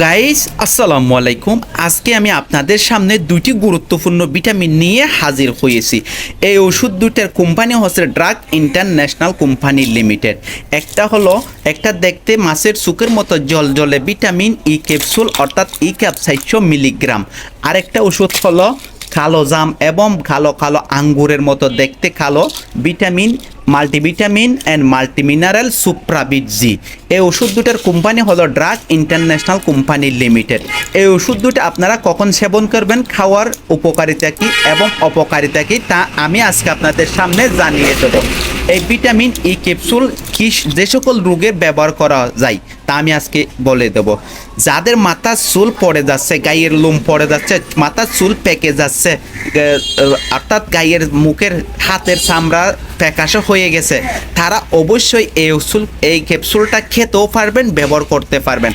Guys আসসালামু আলাইকুম। আজকে আমি আপনাদের সামনে দুটি গুরুত্বপূর্ণ ভিটামিন নিয়ে হাজির হয়েছি। এই ওষুধ দুটার কোম্পানি হচ্ছে ড্রাগ ইন্টারন্যাশনাল কোম্পানি লিমিটেড। একটা হলো, একটা দেখতে মাছের সুকের মতো জল জলে ভিটামিন ই ক্যাপসুল, অর্থাৎ ই ক্যাপ ক্যাপসাইশো মিলিগ্রাম। আরেকটা ওষুধ হলো, কালো জাম এবং কালো কালো আঙ্গুরের মতো দেখতে কালো vitamin multivitamin and multimineral Supravit G এই ওষুধ দুটার কোম্পানি হলো ড্রাগ ইন্টারন্যাশনাল কোম্পানি লিমিটেড এই ওষুধ দুটা আপনারা কখন সেবন করবেন, খাওয়ার উপকারিতা কী এবং অপকারিতা কী তা আমি আজকে আপনাদের সামনে জানিয়ে দেবো। এই ভিটামিন ই ক্যাপসুল কি যে সকল রোগে ব্যবহার করা যায়, তা আমি আজকে বলে দেব। যাদের মাথার চুল পড়ে যাচ্ছে, গায়ের লোম পড়ে যাচ্ছে মাথার চুল পেকে যাচ্ছে অর্থাৎ গায়ের মুখের হাতের চামড়া প্যাকাশে হয়ে গেছে, তারা অবশ্যই এই ওষুধ এই ক্যাপসুলটা খেতেও পারবেন, ব্যবহার করতে পারবেন।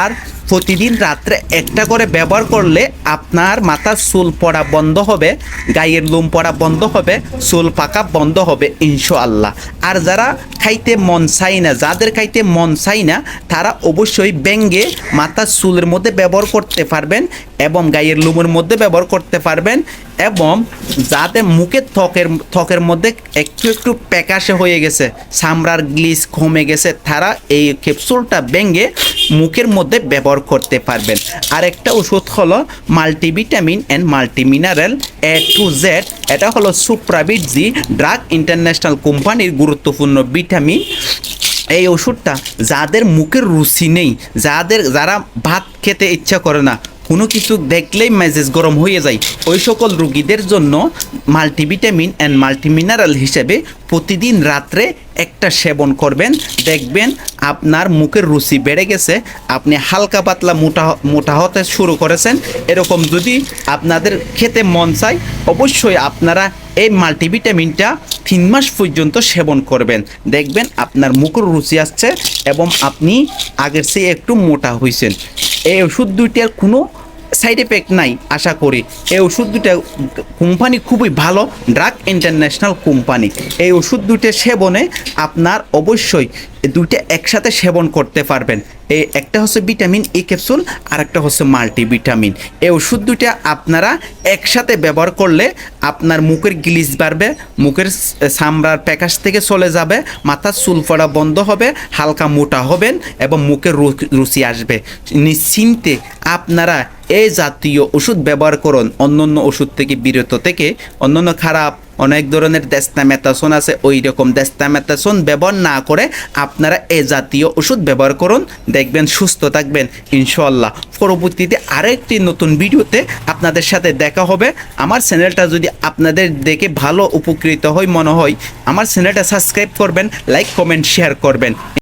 আর প্রতিদিন রাত্রে একটা করে ব্যবহার করলে আপনার মাথার চুল পড়া বন্ধ হবে, গায়ের লোম পড়া বন্ধ হবে, চুল পাকা বন্ধ হবে, ইনশাআল্লাহ। আর যারা খাইতে মন চাই না, যাদের খাইতে মন চাই না, তারা অবশ্যই ব্যঙ্গে মাথার চুলের মধ্যে ব্যবহার করতে পারবেন এবং গায়ের লোমের মধ্যে ব্যবহার করতে পারবেন এবং যাদের মুখের ত্বকের ত্বকের মধ্যে একটু একটু প্যাকাশে হয়ে গেছে, চামড়ার গ্লিস কমে গেছে, তারা এই ক্যাপসুলটা ব্যঙ্গে মুখের মধ্যে ব্যবহার করতে পারবেন। আর একটা ওষুধ হলো multivitamin and multimineral A to Z এটা হলো সুপ্রাবিট জি ড্রাগ ইন্টারন্যাশনাল কোম্পানির গুরুত্বপূর্ণ ভিটামিন এই ওষুধটা যাদের মুখের রুচি নেই, যাদের, যারা ভাত খেতে ইচ্ছা করে না কোনো কিছু দেখলেই মেজেজ গরম হয়ে যায়। ওই সকল রুগীদের জন্য মাল্টিভিটামিন অ্যান্ড মাল্টিমিনারেল হিসেবে প্রতিদিন রাত্রে একটা সেবন করবেন। দেখবেন আপনার মুখের রুচি বেড়ে গেছে, আপনি হালকা পাতলা মোটা মোটা হতে শুরু করেছেন। এরকম যদি আপনাদের খেতে মন চায়, অবশ্যই আপনারা এই মাল্টিভিটামিনটা তিন মাস পর্যন্ত সেবন করবেন। দেখবেন আপনার মুখের রুচি আসছে এবং আপনি আগের চেয়ে একটু মোটা হয়েছেন। এই ওষুধ দুইটার কোনো সাইড এফেক্ট নাই, আশা করি। এই ওষুধ দুটা কোম্পানি খুবই ভালো ড্রাগ ইন্টারন্যাশনাল কোম্পানি এই ওষুধ দুটো সেবনে আপনার অবশ্যই দুইটা একসাথে সেবন করতে পারবেন। এই একটা হচ্ছে ভিটামিন ই ক্যাপসুল আর একটা হচ্ছে মাল্টিভিটামিন। এই ওষুধ দুইটা আপনারা একসাথে ব্যবহার করলে আপনার মুখের গ্লিস বাড়বে, মুখের চামড়ার প্যাকাশ থেকে চলে যাবে মাথার চুল পড়া বন্ধ হবে, হালকা মোটা হবেন এবং মুখের রুচি আসবে। নিশ্চিন্তে আপনারা এই জাতীয় ওষুধ ব্যবহার করুন। অন্যান্য ওষুধ থেকে বিরত থেকে, অন্যান্য খারাপ অনেক ধরনের দেস্তামেতাসন আছে ওই রকম দেস্তামেতাসন ব্যবহার না করে আপনারা এ জাতীয় ওষুধ ব্যবহার করুন। দেখবেন, সুস্থ থাকবেন ইনশাল্লাহ পরবর্তীতে আরেকটি নতুন ভিডিওতে আপনাদের সাথে দেখা হবে। আমার চ্যানেলটা যদি আপনাদের দেখে ভালো উপকৃত হয় মনে হয়, আমার চ্যানেলটা সাবস্ক্রাইব করবেন, লাইক, কমেন্ট, শেয়ার করবেন।